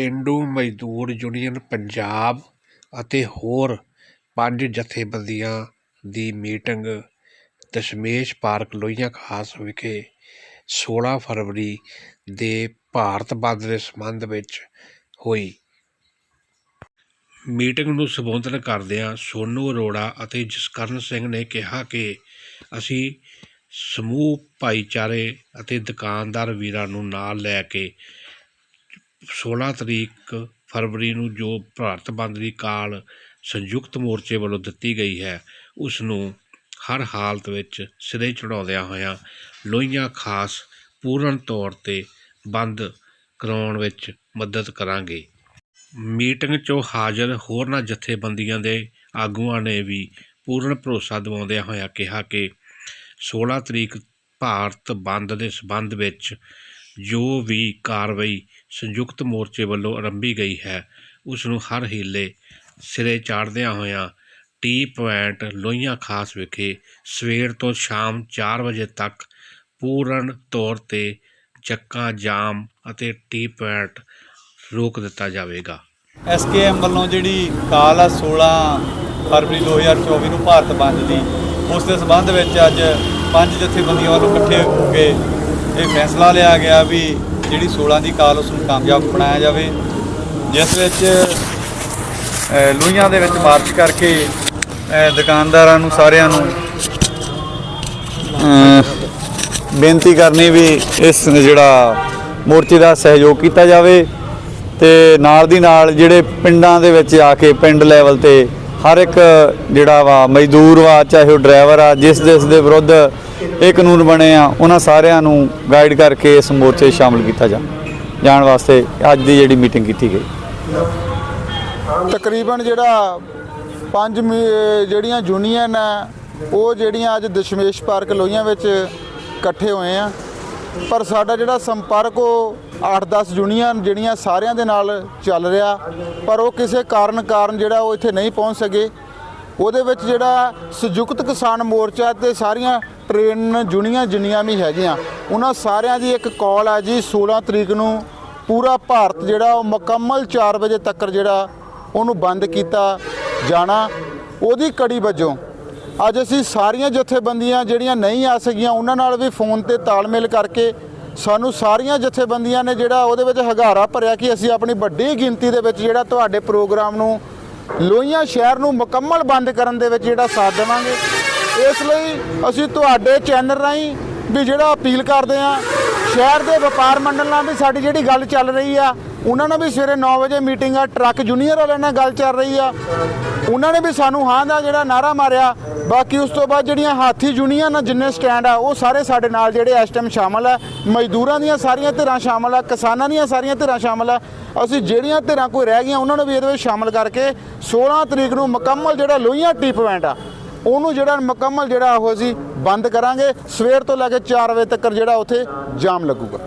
ਪੇਂਡੂ ਮਜ਼ਦੂਰ ਯੂਨੀਅਨ ਪੰਜਾਬ ਅਤੇ ਹੋਰ ਪੰਜ ਜਥੇਬੰਦੀਆਂ ਦੀ ਮੀਟਿੰਗ ਦਸ਼ਮੇਸ਼ ਪਾਰਕ ਲੋਹੀਆਂ ਖਾਸ ਵਿਖੇ 16 ਫਰਵਰੀ ਦੇ ਭਾਰਤ ਬੰਦ ਦੇ ਸੰਬੰਧ ਵਿੱਚ ਹੋਈ। ਮੀਟਿੰਗ ਨੂੰ ਸੰਬੋਧਨ ਕਰਦਿਆਂ ਸੋਨੂ ਅਰੋੜਾ ਅਤੇ ਜਸਕਰਨ ਸਿੰਘ ਨੇ ਕਿਹਾ ਕਿ ਅਸੀਂ ਸਮੂਹ ਭਾਈਚਾਰੇ ਅਤੇ ਦੁਕਾਨਦਾਰ ਵੀਰਾਂ ਨੂੰ ਨਾਲ ਲੈ ਕੇ 16 ਤਰੀਕ ਫਰਵਰੀ ਨੂੰ ਜੋ ਭਾਰਤ ਬੰਦ ਦੀ ਕਾਲ ਸੰਯੁਕਤ ਮੋਰਚੇ ਵੱਲੋਂ ਦਿੱਤੀ ਗਈ ਹੈ ਉਸ ਨੂੰ ਹਰ ਹਾਲਤ ਵਿੱਚ ਸਿਰੇ ਚੜਾਉਂਦਿਆਂ ਹੋਇਆਂ ਲੋਹੀਆਂ ਖਾਸ ਪੂਰਨ ਤੌਰ ਤੇ ਬੰਦ ਕਰਾਉਣ ਵਿੱਚ ਮਦਦ ਕਰਾਂਗੇ। ਮੀਟਿੰਗ 'ਚੋਂ ਹਾਜ਼ਰ ਹੋਰਨਾਂ ਜਥੇਬੰਦੀਆਂ ਦੇ ਆਗੂਆਂ ਨੇ ਵੀ ਪੂਰਨ ਭਰੋਸਾ ਦਿਵਾਉਂਦਿਆਂ ਹੋਇਆਂ ਕਿਹਾ ਕਿ 16 ਤਰੀਕ ਭਾਰਤ ਬੰਦ ਦੇ ਸਬੰਧ ਵਿੱਚ ਜੋ ਵੀ ਕਾਰਵਾਈ ਸੰਯੁਕਤ ਮੋਰਚੇ ਵੱਲੋਂ ਆਰੰਭੀ ਗਈ ਹੈ। ਉਸ ਨੂੰ ਹਰ ਹੀਲੇ ਸਿਰੇ ਚਾੜਦਿਆਂ ਹੋਇਆਂ ਟੀ ਪੁਆਇੰਟ ਲੋਹੀਆਂ ਖਾਸ ਵਿਖੇ ਸਵੇਰ ਤੋਂ ਸ਼ਾਮ 4 ਵਜੇ ਤੱਕ ਪੂਰਨ ਤੌਰ ਤੇ ਚੱਕਾ, ਜਾਮ ਅਤੇ ਟੀ ਪੁਆਇੰਟ ਰੋਕ ਦਿੱਤਾ ਜਾਵੇਗਾ। ਐਸਕੇਐਮ ਵੱਲੋਂ ਜਿਹੜੀ ਕਾਲ ਆ 16 ਫਰਵਰੀ 2024 ਨੂੰ ਭਾਰਤ ਬੰਦ ਦੀ, ਉਸ ਦੇ ਸਬੰਧ ਵਿੱਚ ਅੱਜ ਪੰਜ ਜਥੇਬੰਦੀਆਂ ਵੱਲੋਂ ਇਕੱਠੇ ਹੋ ਕੇ ਇਹ ਫੈਸਲਾ ਲਿਆ ਗਿਆ ਵੀ ਜਿਹੜੀ 16 ਦੀ ਕਾਲ ਉਸ ਨੂੰ ਕਾਮਯਾਬ ਬਣਾਇਆ ਜਾਵੇ ਜਿਸ ਵਿੱਚ ਅ, ਦੇ ਵਿੱਚ ਮਾਰਚ ਕਰਕੇ ਦੁਕਾਨਦਾਰਾਂ ਨੂੰ ਸਾਰਿਆਂ ਨੂੰ ਬੇਨਤੀ ਕਰਨੀ ਵੀ ਇਸ ਜਿਹੜਾ ਮੋਰਚੇ ਦਾ ਸਹਿਯੋਗ ਕੀਤਾ ਜਾਵੇ ਤੇ ਨਾਲ ਦੀ ਨਾਲ ਜਿਹੜੇ ਪਿੰਡਾਂ ਦੇ ਵਿੱਚ ਆ ਕੇ ਪਿੰਡ ਲੈਵਲ ਤੇ ਹਰ ਇੱਕ ਜਿਹੜਾ ਵਾ, ਮਜ਼ਦੂਰ ਵਾ, ਚਾਹੇ ਉਹ ਡਰਾਈਵਰ ਆ, ਜਿਸ ਜਿਸ ਦੇ ਵਿਰੁੱਧ ਇਹ ਕਾਨੂੰਨ ਬਣੇ ਆ, ਉਹਨਾਂ ਸਾਰਿਆਂ ਨੂੰ ਗਾਈਡ ਕਰਕੇ ਇਸ ਮੋਰਚੇ 'ਚ ਸ਼ਾਮਲ ਕੀਤਾ ਜਾ ਜਾਣ ਵਾਸਤੇ ਅੱਜ ਦੀ ਜਿਹੜੀ ਮੀਟਿੰਗ ਕੀਤੀ ਗਈ। ਤਕਰੀਬਨ ਜਿਹੜਾ ਪੰਜ ਮੀ- ਜਿਹੜੀਆਂ ਯੂਨੀਅਨ ਆ, ਉਹ ਜਿਹੜੀਆਂ ਅੱਜ ਦਸ਼ਮੇਸ਼ ਪਾਰਕ ਲੋਹੀਆਂ ਵਿੱਚ ਇਕੱਠੇ ਹੋਏ ਆ। ਪਰ ਸਾਡਾ ਜਿਹੜਾ ਸੰਪਰਕ ਉਹ 8-10 ਯੂਨੀਅਨ ਜਿਹੜੀਆਂ ਸਾਰਿਆਂ ਦੇ ਨਾਲ ਚੱਲ ਰਿਹਾ, ਪਰ ਉਹ ਕਿਸੇ ਕਾਰਨ ਕਾਰਨ ਜਿਹੜਾ ਉਹ ਇੱਥੇ ਨਹੀਂ ਪਹੁੰਚ ਸਕੇ। ਉਹਦੇ ਵਿੱਚ ਜਿਹੜਾ ਸੰਯੁਕਤ ਕਿਸਾਨ ਮੋਰਚਾ ਤੇ ਸਾਰੀਆਂ ਟ੍ਰੇਨ ਯੂਨੀਅਨ ਜਿੰਨੀਆਂ ਵੀ ਹੈਗੀਆਂ, ਉਹਨਾਂ ਸਾਰਿਆਂ ਦੀ ਇੱਕ ਕਾਲ ਆ ਜੀ 16 ਤਰੀਕ ਨੂੰ ਪੂਰਾ ਭਾਰਤ ਜਿਹੜਾ ਉਹ ਮੁਕੰਮਲ 4 ਵਜੇ ਤੱਕ ਜਿਹੜਾ ਉਹਨੂੰ ਬੰਦ ਕੀਤਾ ਜਾਣਾ, ਉਹਦੀ ਕੜੀ ਵਜੋਂ। ਅੱਜ ਅਸੀਂ ਸਾਰੀਆਂ ਜਥੇਬੰਦੀਆਂ ਜਿਹੜੀਆਂ ਨਹੀਂ ਆ ਸਕੀਆਂ, ਉਹਨਾਂ ਨਾਲ ਵੀ ਫੋਨ ਤੇ ਤਾਲਮੇਲ ਕਰਕੇ ਸਾਨੂੰ ਸਾਰੀਆਂ ਜਥੇਬੰਦੀਆਂ ਨੇ ਜਿਹੜਾ ਉਹਦੇ ਵਿੱਚ ਹਗਾਰਾ ਭਰਿਆ ਕਿ ਅਸੀਂ ਆਪਣੀ ਵੱਡੀ ਗਿਣਤੀ ਦੇ ਵਿੱਚ ਜਿਹੜਾ ਤੁਹਾਡੇ ਪ੍ਰੋਗਰਾਮ ਨੂੰ ਲੋਹੀਆਂ ਸ਼ਹਿਰ ਨੂੰ ਮੁਕੰਮਲ ਬੰਦ ਕਰਨ ਦੇ ਵਿੱਚ ਜਿਹੜਾ ਸਾਥ ਦੇਵਾਂਗੇ। ਇਸ ਲਈ ਅਸੀਂ ਤੁਹਾਡੇ ਚੈਨਲ ਰਾਹੀਂ ਵੀ ਜਿਹੜਾ ਅਪੀਲ ਕਰਦੇ ਆ ਸ਼ਹਿਰ ਦੇ ਵਪਾਰ ਮੰਡਲ ਨਾਲ ਵੀ ਸਾਡੀ ਜਿਹੜੀ ਗੱਲ ਚੱਲ ਰਹੀ ਆ, ਉਹਨਾਂ ਨਾਲ ਵੀ ਸਵੇਰੇ 9 ਵਜੇ ਮੀਟਿੰਗ ਆ ਟਰੱਕ ਜੂਨੀਅਰ ਵਾਲਿਆਂ ਨਾਲ ਗੱਲ ਚੱਲ ਰਹੀ ਆ। ਉਹਨਾਂ ਨੇ ਵੀ ਸਾਨੂੰ ਹਾਂ ਦਾ ਜਿਹੜਾ ਨਾਰਾ ਮਾਰਿਆ ਬਾਕੀ ਉਸ ਤੋਂ ਬਾਅਦ ਜਿਹੜੀਆਂ ਹਾਥੀ ਯੂਨੀਅਨ ਆ ਜਿੰਨੇ ਸਟੈਂਡ ਆ, ਉਹ ਸਾਰੇ ਸਾਡੇ ਨਾਲ ਜਿਹੜੇ ਇਸ ਟਾਈਮ ਸ਼ਾਮਲ ਆ। ਮਜ਼ਦੂਰਾਂ ਦੀਆਂ ਸਾਰੀਆਂ ਧਿਰਾਂ ਸ਼ਾਮਲ ਆ, ਕਿਸਾਨਾਂ ਦੀਆਂ ਸਾਰੀਆਂ ਧਿਰਾਂ ਸ਼ਾਮਲ ਆ। ਅਸੀਂ ਜਿਹੜੀਆਂ ਧਿਰਾਂ ਕੋਈ ਰਹਿ ਗਈਆਂ, ਉਹਨਾਂ ਨੂੰ ਵੀ ਇਹਦੇ ਵਿੱਚ ਸ਼ਾਮਲ ਕਰਕੇ 16 ਤਰੀਕ ਨੂੰ ਮੁਕੰਮਲ ਜਿਹੜਾ ਲੋਹੀਆਂ ਟੀ ਪੁਆਇੰਟ ਆ, ਉਹਨੂੰ ਜਿਹੜਾ ਮੁਕੰਮਲ ਜਿਹੜਾ ਉਹ ਅਸੀਂ ਬੰਦ ਕਰਾਂਗੇ। ਸਵੇਰ ਤੋਂ ਲੈ ਕੇ 4 ਵਜੇ ਤੱਕ ਜਿਹੜਾ ਉੱਥੇ ਜਾਮ ਲੱਗੂਗਾ।